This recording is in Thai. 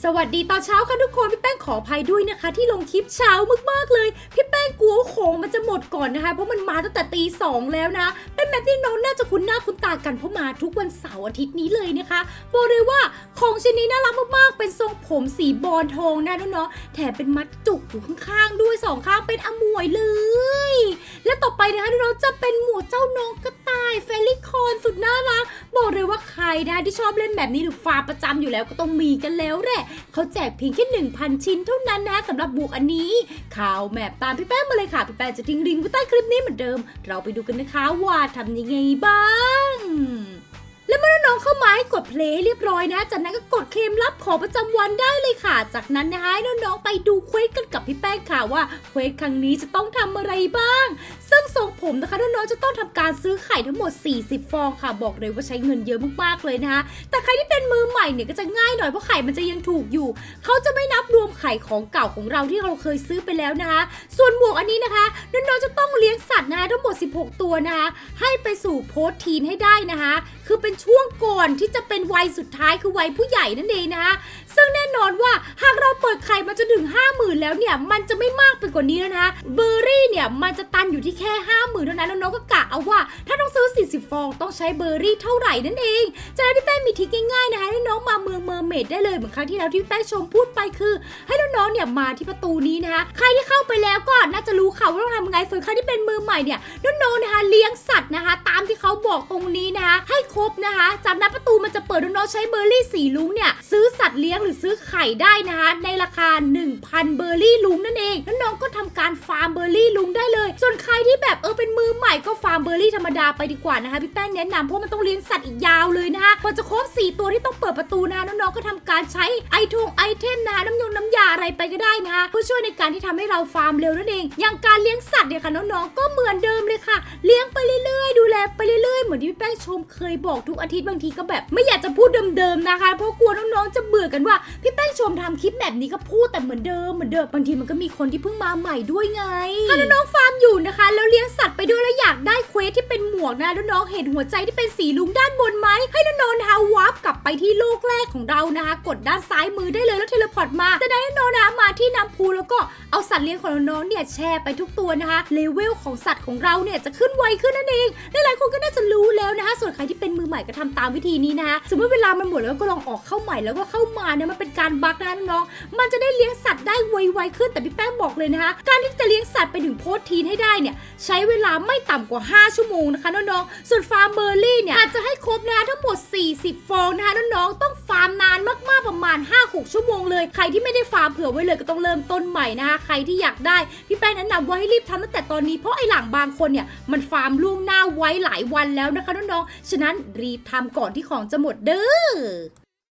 สวัสดีตอนเช้าค่ะทุกคน พี่แป้งขออภัยด้วยนะคะ ที่ลงคลิปเช้ามากๆเลย พี่แป้งกลัวของมันจะหมดก่อนนะคะ เพราะมันมาตั้งแต่ตีสองแล้วนะ เป็นแบบที่น้องน่าจะคุ้นหน้าคุ้นตากันเพราะมาทุกวันเสาร์อาทิตย์นี้เลยนะคะบอกเลยว่าของชิ้นนี้น่ารักมากๆ เป็นทรงผมสีบอลทองนะน้องๆแถมเป็นมัดจุกอยู่ข้างๆ ด้วยสองข้างเป็นอมวยเลย และต่อไปนะคะน้องๆจะเป็นหมวดเจ้าน้องกระต่ายเฟรลิคอนสุดน่ารัก บอกเลยว่าใครนะที่ชอบเล่นแบบนี้หรือฟาร์มประจำอยู่แล้วก็ต้องมีกันแล้วแหละเขาแจกเพียงแค่1,000 ชิ้นเท่านั้นนะสำหรับบุกอันนี้ ข่าวแมปตามพี่แป้งมาเลยค่ะ พี่แป้งจะทิ้งลิงก์ไว้ใต้คลิปนี้เหมือนเดิม เราไปดูกันนะคะว่าทำยังไงบ้าง แล้วเมื่อน้องเข้ามาให้กดเพลย์เรียบร้อยนะ จากนั้นก็กดเคลมรับของประจำวันได้เลยค่ะ จากนั้นนะคะให้น้องๆไปดูเควสกันกับพี่แป้งค่ะว่าเควสครั้งนี้จะต้องทำอะไรบ้าง ซึ่งทรงผมนะคะน้องๆจะต้องทำการซื้อไข่ทั้งหมด 40 ฟองค่ะ บอกเลยว่าใช้เงินเยอะมากๆเลยนะคะ แต่ใครที่เป็นมือใหม่เนี่ยก็จะง่ายหน่อยเพราะไข่มันจะยังถูกอยู่ เขาจะไม่นับรวมไข่ของเก่าของเราที่เราเคยซื้อไปแล้วนะคะ ส่วนหมวกอันนี้นะคะน้องๆจะต้องเลี้ยงสัตว์นะคะทั้งหมด 16 ตัวนะคะให้ไปสู่โพสต์ทีนให้ได้นะคะ คือเป็นช่วงก่อนที่จะเป็นวัยสุดท้ายคือวัยผู้ใหญ่นั่นเองนะคะซึ่งแน่นอนว่าหากเราเปิดไข่มาจนถึง 50,000 แล้วเนี่ยมันจะไม่มากไปกว่านี้แล้วนะคะเบอร์รี่เนี่ยมันจะตันอยู่ที่แค่ 50,000เท่านั้นน้องก็กะเอาว่า ถ้าต้องซื้อ 40 ฟองต้องใช้เบอร์รี่เท่าไหร่นั่นเองจากนั้นพี่แป้งมีทริคง่ายๆนะคะให้น้องมาเมืองเมอร์เมดได้เลยเหมือนครั้งที่แล้วที่พี่แป้งชมพูดไปคือ ให้น้องๆเนี่ยมาที่ประตูนี้นะคะใครที่เข้าไปแล้วก็น่าจะรู้ค่ะว่าต้องทำยังไงส่วนใครที่เป็นมือใหม่เนี่ยน้องๆนะคะเลี้ยงสัตว์นะคะ ตามที่เขาบอกตรงนี้นะคะให้ครบนะคะจากนั้นประตูมันจะเปิดน้องๆใช้เบอร์รี่สีลุงเนี่ยซื้อสัตว์เลี้ยงหรือซื้อไข่ได้นะคะ ในราคา 1,000 เบอร์รี่ลุงนั่นเองแล้วน้องก็ทำการฟาร์มเบอร์รี่ลุงได้เลย ส่วนใครที่แบบเออเป็นมือใหม่ก็ฟาร์มเบอร์รี่ธรรมดาไปดีกว่านะคะพี่แป้งแนะนำเพราะมันต้องเลี้ยงสัตว์อีกยาวเลยนะคะพอจะครบ4 ตัวที่ต้องเปิดประตูนะคะน้องๆก็ทำการใช้ไอทงไอเทมนะคะน้ำยงน้ำยาอะไรไปก็ได้นะคะเพื่อช่วยในการที่ทำให้เราฟาร์มเร็วนั่นเองอย่างการเลี้ยงสัตว์เนี่ยค่ะน้องๆก็เหมือนเดิมเลยค่ะ เลี้ยง มือนที่พี่แป้งชมเคยบอกทุกอาทิตย์บางทีก็แบบ ไม่อยากจะพูดเดิมๆนะคะ เพราะกลัวน้องๆจะเบื่อกันว่าพี่แป้งชมทำคลิปแบบนี้ก็พูดแต่เหมือนเดิมเหมือนเดิมบางทีมันก็มีคนที่เพิ่งมาใหม่ด้วยไงถ้าน้องๆฟาร์มอยู่นะคะ แล้วเลี้ยงสัตว์ไปด้วยแล้วอยากได้เควสที่เป็นหมวกนะน้องๆเห็นหัวใจที่เป็นสีลุงด้านบนไหมให้น้องๆนะคะวาร์ปกลับไปที่โลกแรกของเรานะคะ กดด้านซ้ายมือได้เลยแล้วเทเลพอร์ตมาจะได้น้องๆนะคะมา ที่น้ำพุแล้วก็เอาสัตว์เลี้ยงของน้องๆเนี่ยแชร์ไปทุกตัวนะคะเลเวลของสัตว์ของเราเนี่ยจะขึ้นไวขึ้นนั่นเองหลายๆคนก็น่าจะรู้แล้วนะคะ ส่วนใครที่เป็นมือใหม่ก็ทำตามวิธีนี้นะคะสมมติเวลามันหมดแล้วก็ลองออกเข้าใหม่แล้วก็เข้ามาเนี่ยมันเป็นการบั๊กนะน้องมันจะได้เลี้ยงสัตว์ได้ไวๆขึ้นแต่พี่แป้งบอกเลยนะคะ การที่จะเลี้ยงสัตว์ไปถึงโพสทีนให้ได้เนี่ยใช้เวลาไม่ต่ำกว่า 5 ชั่วโมงนะคะน้องๆส่วนฟาร์มเบอร์รี่เนี่ยอาจจะให้ครบนะทั้งหมด 40 ฟองนะคะน้องๆต้อง มากๆประมาณ 5-6 ชั่วโมงเลย ใครที่ไม่ได้ฟาร์มเผื่อไว้เลยก็ต้องเริ่มต้นใหม่นะคะใครที่อยากได้ พี่แป้งแนะนำว่าให้รีบทำตั้งแต่ตอนนี้เพราะไอ้หลังบางคนเนี่ยมันฟาร์มล่วงหน้าไว้หลายวันแล้วนะคะน้องๆฉะนั้นรีบทำก่อนที่ของจะหมดเด้อ